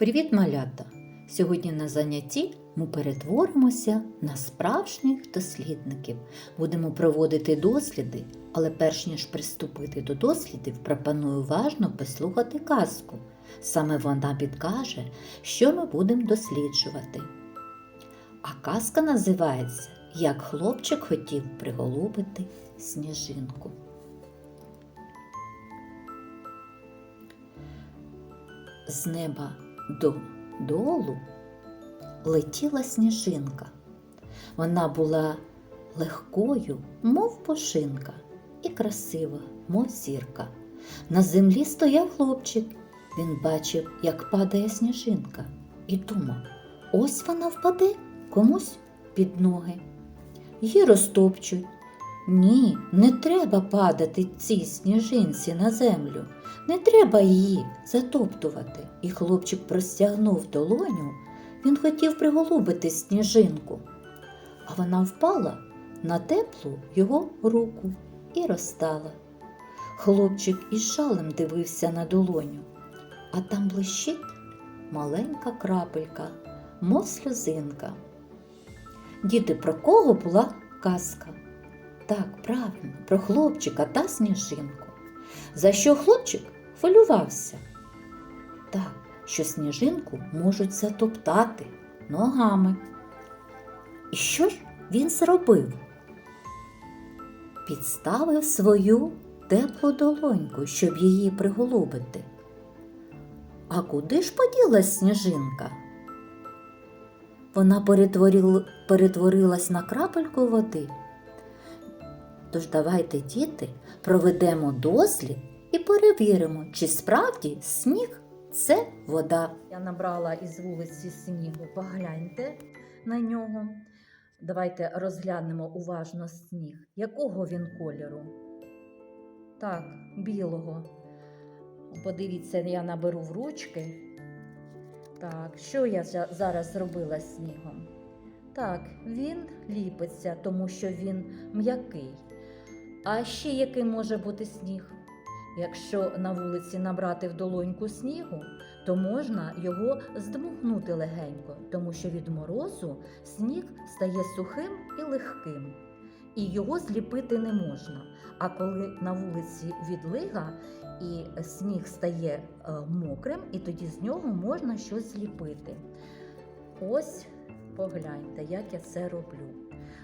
Привіт, малята! Сьогодні на занятті ми перетворимося на справжніх дослідників. Будемо проводити досліди, але перш ніж приступити до дослідів, пропоную уважно послухати казку. Саме вона підкаже, що ми будемо досліджувати. А казка називається Як хлопчик хотів приголубити сніжинку. З неба до долу летіла сніжинка. Вона була легкою, мов пошинка, і красива, мов зірка. На землі стояв хлопчик. Він бачив, як падає сніжинка, і думав, ось вона впаде комусь під ноги. Її розтопчуть. Ні, не треба падати цій сніжинці на землю. Не треба її затоптувати. І хлопчик простягнув долоню. Він хотів приголубити сніжинку, а вона впала на теплу його руку і розтала. Хлопчик із жалем дивився на долоню, а там блищить маленька крапелька, мов сльозинка. Діти, про кого була казка? Так, правильно, про хлопчика та сніжинку. За що хлопчик хвилювався? Так, що сніжинку можуть затоптати ногами. І що ж він зробив? Підставив свою теплу долоньку, щоб її приголубити. А куди ж поділась сніжинка? Вона перетворилась на крапельку води. Тож давайте, діти, проведемо дослід і перевіримо, чи справді сніг це вода. Я набрала із вулиці снігу. Погляньте на нього. Давайте розглянемо уважно сніг. Якого він кольору? Так, білого. Подивіться, я наберу в ручки. Так, що я зараз зробила з снігом? Так, він ліпиться, тому що він м'який. А ще який може бути сніг? Якщо на вулиці набрати в долоньку снігу, то можна його здмухнути легенько, тому що від морозу сніг стає сухим і легким, і його зліпити не можна. А коли на вулиці відлига і сніг стає е, мокрим, і тоді з нього можна щось зліпити. Ось погляньте, як я це роблю.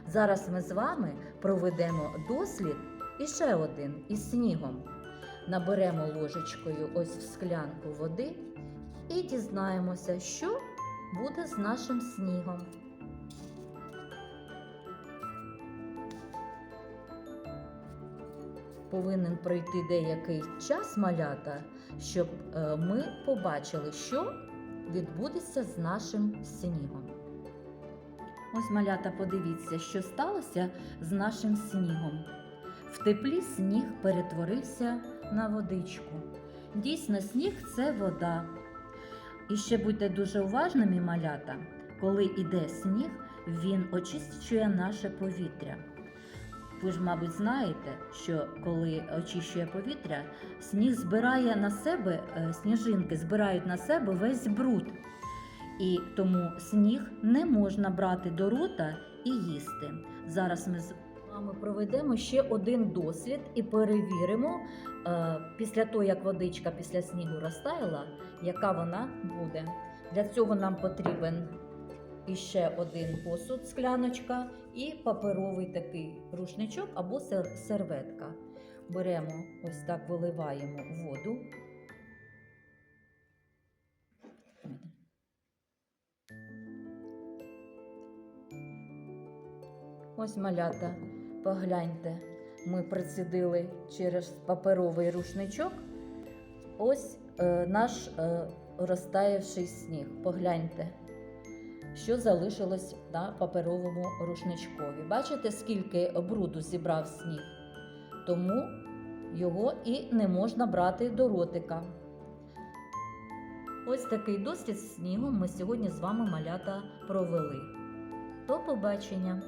Зараз ми з вами проведемо дослід іще один із снігом. Наберемо ложечкою ось в склянку води і дізнаємося, що буде з нашим снігом. Повинен пройти деякий час малята, щоб е, ми побачили, що відбудеться з нашим снігом. Ось малята, подивіться, що сталося з нашим снігом. В теплі сніг перетворився на водичку. Дійсно, сніг це вода. І ще будьте дуже уважними, малята, коли йде сніг, він очищує наше повітря. Ви ж, мабуть, знаєте, що коли очищує повітря, сніг збирає на себе, е, сніжинки збирають на себе весь бруд. І тому сніг не можна брати до рота і їсти. Зараз ми з вами проведемо ще один дослід і перевіримо е, після того, як водичка після снігу розтаяла, яка вона буде. Для цього нам потрібен іще один посуд, скляночка і паперовий такий рушничок або серветка. Беремо ось так, виливаємо воду. Ось малята, погляньте, ми прицідили через паперовий рушничок. Ось е, наш е, розтаявший сніг. Погляньте, що залишилось на паперовому рушничкові. Бачите, скільки бруду зібрав сніг? Тому його і не можна брати до ротика. Ось такий дослід з снігом ми сьогодні з вами малята провели. До побачення!